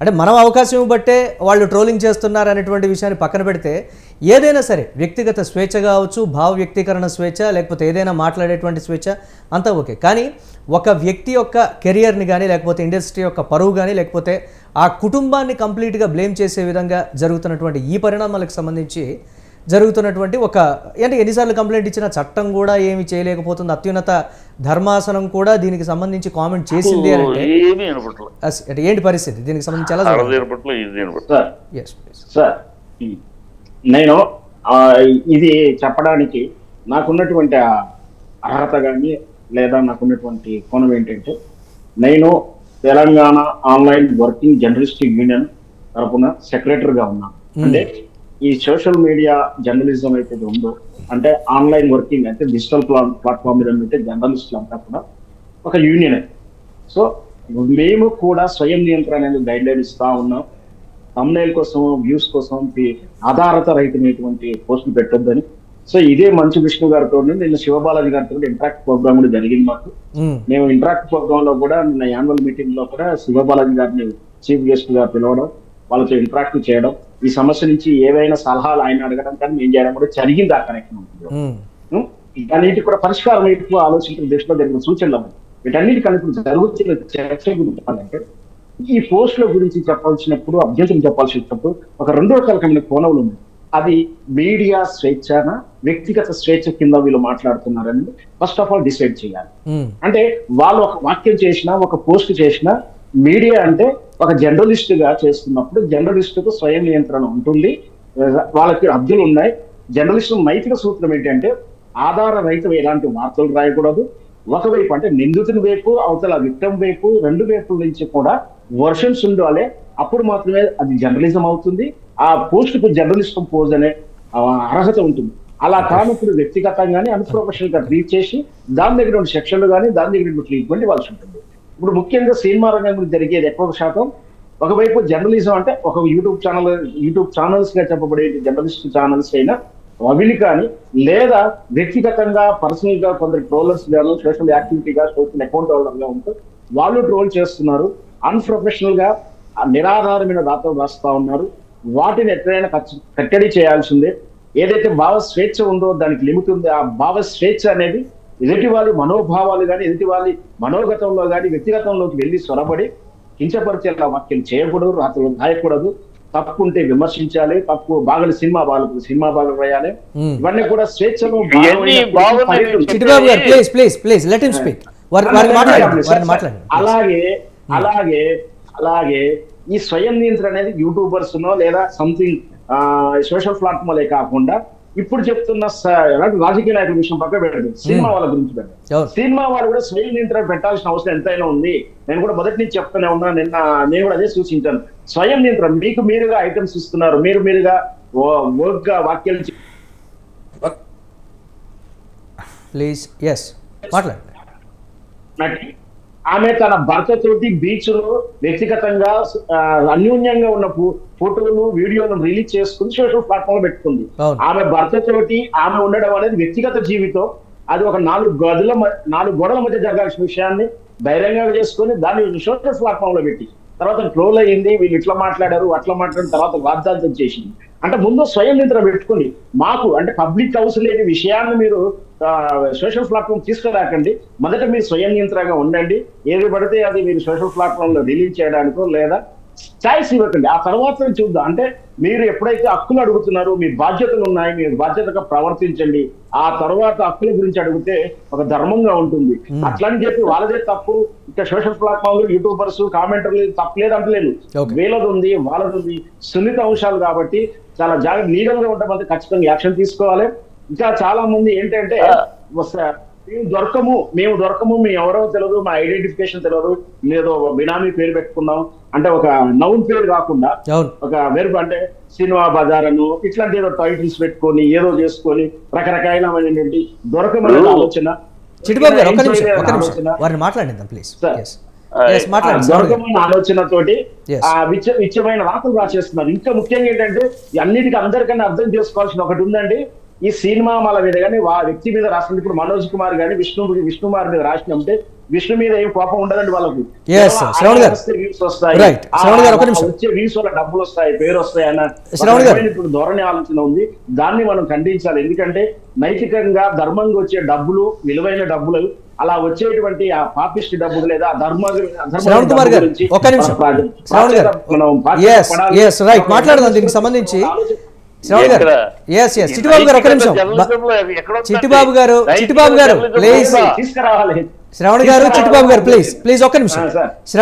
అంటే మనం అవకాశం బట్టే వాళ్ళు ట్రోలింగ్ చేస్తున్నారు అనేటువంటి విషయాన్ని పక్కన పెడితే ఏదైనా సరే వ్యక్తిగత స్వేచ్ఛ కావచ్చు భావ వ్యక్తీకరణ స్వేచ్ఛ లేకపోతే ఏదైనా మాట్లాడేటువంటి స్వేచ్ఛ అంతా ఓకే. కానీ ఒక వ్యక్తి యొక్క కెరియర్ని కానీ లేకపోతే ఇండస్ట్రీ యొక్క పరువు కానీ లేకపోతే ఆ కుటుంబాన్ని కంప్లీట్గా బ్లేమ్ చేసే విధంగా జరుగుతున్నటువంటి ఈ పరిణామాలకు సంబంధించి జరుగుతున్నటువంటి ఒక అంటే ఎన్నిసార్లు కంప్లైంట్ ఇచ్చిన చట్టం కూడా ఏమి చేయలేకపోతుంది. అత్యున్నత ధర్మాసనం కూడా దీనికి సంబంధించి కామెంట్ చేసింది అని అంటే ఏంటి పరిస్థితి? దీనికి సంబంధించి ఎలా సార్ ఎస్ ప్లీజ్ సార్ నేను ఆ, ఇది చెప్పడానికి నాకున్నటువంటి అర్హత కానీ లేదా నాకున్నటువంటి కోణం ఏంటంటే నేను Telangana online working journalistic union తరపున సెక్రటరీగా ఉన్నాను అంటే ఈ సోషల్ మీడియా జర్నలిజం అయితే ఉందో అంటే ఆన్లైన్ వర్కింగ్ అంటే డిజిటల్ ప్లాట్ఫామ్ మీద ఉంటే జర్నలిస్టులు అంతా కూడా ఒక యూనియన్ సో మేము కూడా స్వయం నియంత్రణ అనేది గైడ్ లైన్ ఇస్తా ఉన్నాం. తమ్నైల్ కోసం వ్యూస్ కోసం ఆధారత రహితమైనటువంటి పోస్టులు పెట్టొద్దని. సో ఇదే మంచు విష్ణు గారితో నిన్న శివబాలాజీ గారితో ఇంటరాక్ట్ ప్రోగ్రామ్ కూడా జరిగింది మాకు. మేము. ఇంటరాక్ట్ ప్రోగ్రామ్లో కూడా నిన్న యాన్యువల్ మీటింగ్లో కూడా శివబాలాజీ గారిని చీఫ్ గెస్ట్గా పిలవడం వాళ్ళతో ఇంటరాక్ట్ చేయడం ఈ సమస్య నుంచి ఏవైనా సలహాలు ఆయన అడగడం కానీ మేము చేయడం కూడా జరిగింది ఆ కార్యక్రమం వీటన్నిటి కూడా పరిష్కారం ఎక్కువ ఆలోచించిన దృష్టిలో జరిగిన సూచనలు. వీటన్నిటి ఇప్పుడు జరుగుతున్న చర్చ గురించి చెప్పాలంటే ఈ పోస్టుల గురించి చెప్పాల్సినప్పుడు అభ్యంతరం చెప్పాల్సినప్పుడు ఒక రెండు రకాలమైన కోణములు ఉన్నాయి. అది మీడియా స్వేచ్ఛన వ్యక్తిగత స్వేచ్ఛ కింద వీళ్ళు మాట్లాడుతున్నారని ఫస్ట్ ఆఫ్ ఆల్ డిసైడ్ చేయాలి. అంటే వాళ్ళు ఒక వాక్యం చేసినా ఒక పోస్ట్ చేసినా మీడియా అంటే ఒక జర్నలిస్ట్గా చేస్తున్నప్పుడు జర్నలిస్ట్కు స్వయం నియంత్రణ ఉంటుంది. వాళ్ళకి హద్దులు ఉన్నాయి. జర్నలిస్ట్ నైతిక సూత్రం ఏంటంటే ఆధార రహిత ఎలాంటి వార్తలు రాయకూడదు. ఒకవైపు అంటే నిందితుని వైపు అవతల విక్టం వైపు రెండు వైపుల నుంచి కూడా వర్షన్స్ ఉండాలి. అప్పుడు మాత్రమే అది జర్నలిజం అవుతుంది. ఆ పోస్టుకు జర్నలిస్టం పోజ్ అనే అర్హత ఉంటుంది. అలా కానప్పుడు వ్యక్తిగతంగానే అన్ప్రొఫెషనల్గా రీచ్ చేసి దాని దగ్గర ఉన్న సెక్షన్లు కానీ దాని దగ్గర ఉన్న ట్రీట్మెంట్ ఇవ్వాల్సి ఉంటుంది. ఇప్పుడు ముఖ్యంగా సినిమా రంగం గురించి జరిగేది ఎక్కువ శాతం ఒకవైపు జర్నలిజం అంటే ఒక యూట్యూబ్ ఛానల్ యూట్యూబ్ ఛానల్స్గా చెప్పబడే జర్నలిస్ట్ ఛానల్స్ అయినా అవిని కానీ లేదా వ్యక్తిగతంగా పర్సనల్గా కొందరు ట్రోలర్స్ గాను సోషల్ యాక్టివిటీగా సోషల్ అకౌంట్ హోల్డర్ ఉంటూ వాళ్ళు ట్రోల్ చేస్తున్నారు. అన్ప్రొఫెషనల్గా ఆ నిరాధారమైన రాత రాస్తా ఉన్నారు. వాటిని ఎక్కడైనా కట్టడి చేయాల్సిందే. ఏదైతే భావ స్వేచ్ఛ ఉందో దానికి లిమిట్ ఉంది. ఆ భావ స్వేచ్ఛ అనేది ఎదుటి వాళ్ళ మనోభావాలు కానీ ఎదుటి వాళ్ళ మనోగతంలో కానీ వ్యక్తిగతంలోకి వెళ్ళి సొరబడి కించపరిచేలా వాక్యం చేయకూడదు రాతలు రాయకూడదు. తప్పు ఉంటే విమర్శించాలి తప్పు బాగలి సినిమా బాగా సినిమా బాగా రాయాలి. ఇవన్నీ కూడా స్వేచ్ఛను ఇవన్నీ బాగున్నాయి. చిట్టిబాబు గారు please please please let him speak వారిని మాట్లాడండి వారిని మాట్లాడండి అలాగే అలాగే అలాగే ఈ స్వయం నియంత్రణ అనేది యూట్యూబర్స్ నో లేదా సంథింగ్ సోషల్ ప్లాట్ఫామ్లే కాకుండా ఇప్పుడు చెప్తున్న రాజకీయ నాయకుల విషయం పక్క పెట్టదు సినిమా వాళ్ళ గురించి పెట్టదు సినిమా వాళ్ళు కూడా స్వయం నియంత్రణ పెట్టాల్సిన అవసరం ఎంతైనా ఉంది. నేను కూడా మొదటి నుంచి చెప్తూనే ఉన్నా నిన్న నేను కూడా అదే సూచించాను. స్వయం నియంత్రణ మీకు మీరుగా ఐటమ్స్ ఇస్తున్నారు మీరు మీరుగా వర్క్గా వాక్యాలు ప్లీజ్ ఎస్ మాట్లాడండి. ఆమె తన భర్త తోటి బీచ్లో వ్యక్తిగతంగా అన్యోన్యంగా ఉన్న ఫోటోలు వీడియోలు రిలీజ్ చేసుకుని సోషల్ ప్లాట్ఫామ్లో పెట్టుకుంది. ఆమె భర్త తోటి ఆమె ఉండడం అనేది వ్యక్తిగత జీవితం అది ఒక నాలుగు గదుల నాలుగు గోడల మధ్య జరగాల్సిన విషయాన్ని బహిరంగంగా చేసుకొని దాన్ని సోషల్ ప్లాట్ఫామ్లో పెట్టి తర్వాత ట్రోల్ అయ్యింది వీళ్ళు ఇట్లా మాట్లాడారు అట్లా మాట్లాడిన తర్వాత వాగ్దాంతం చేసింది. అంటే ముందు స్వయం నిద్ర పెట్టుకుని మాకు అంటే పబ్లిక్ హౌస్ లేని విషయాన్ని మీరు సోషల్ ప్లాట్ఫామ్ తీసుకురాకండి. మొదట మీరు స్వయం నియంత్రణగా ఉండండి. ఏది పడితే అది మీరు సోషల్ ప్లాట్ఫామ్లో రిలీజ్ చేయడానికో లేదా చాయిస్ ఇవ్వకండి ఆ తర్వాత చూద్దాం. అంటే మీరు ఎప్పుడైతే హక్కులు అడుగుతున్నారో మీ బాధ్యతలు ఉన్నాయి మీరు బాధ్యతగా ప్రవర్తించండి. ఆ తర్వాత హక్కుల గురించి అడిగితే ఒక ధర్మంగా ఉంటుంది. అట్లని చెప్పి వాళ్ళదే తప్పు. ఇక సోషల్ ప్లాట్ఫామ్లో యూట్యూబర్స్ కామెంటర్లు తప్పలేదు అంటలేదు. వీళ్ళది ఉంది వాళ్ళది ఉంది సున్నిత అంశాలు కాబట్టి చాలా జాగ్రత్త లీగల్గా ఉండడం ఖచ్చితంగా యాక్షన్ తీసుకోవాలి. ఇంకా చాలా మంది ఏంటంటే మేము దొరకము మేము దొరకము మేము ఎవరో తెలియదు మా ఐడెంటిఫికేషన్ తెలియదు లేదో బినామీ పేరు పెట్టుకున్నాం అంటే ఒక నౌన్ పేరు కాకుండా ఒక వెరుపు అంటే సినిమా బజార్ అను ఇట్లాంటి ఏదో టైటిల్స్ పెట్టుకొని ఏదో చేసుకొని రకరకాలైనటువంటి దొరకమనే ఆలోచన. గారు నిమిషం నిమిషం. వారిని మాట్లాడిద్దాం ప్లీజ్. దొరకమన్న ఆలోచనతోటి Yes. ఆ విచ్చ విచ్చమైన రాతలు రాసేస్తున్నారు. ఇంకా ముఖ్యంగా ఏంటంటే అన్నిటికీ అందరికన్నా అర్థం చేసుకోవాల్సిన ఒకటి ఉందండి. ఈ సినిమా వాళ్ళ మీద కానీ వా వ్యక్తి మీద రాసిన ఇప్పుడు మనోజ్ కుమార్ కానీ విష్ణు విష్ణుమార్ మీద రాసిన ఉంటే విష్ణు మీద ఏం కోపం ఉండదండి వాళ్ళకు. వ్యూస్ వస్తాయి. ఒక ఆ-. వచ్చే వ్యూస్ వల్ల డబ్బులు వస్తాయి పేరు వస్తాయి అన్న. ఇప్పుడు ధోరణి ఆలోచన ఉంది. దాన్ని మనం ఖండించాలి. ఎందుకంటే నైతికంగా ధర్మంగా వచ్చే డబ్బులు విలువైన డబ్బులు అలా వచ్చేటువంటి ఆ పాపిష్టి డబ్బులు లేదా ధర్మ శ్రవణ్ కుమార్ గారు ఒక్క నిమిషం. శ్రవణ్ గారు మనం మాట్లాడదాం దీనికి సంబంధించి. ఎస్ ఎస్ చిట్టిబాబు గారు ఒక నిమిషం? చిట్టిబాబు గారు చిట్టిబాబు గారు ప్లీజ్ శ్రవణ్ గారు చిట్టిబాబు గారు ప్లీజ్ ప్లీజ్ ఒక్క నిమిషం.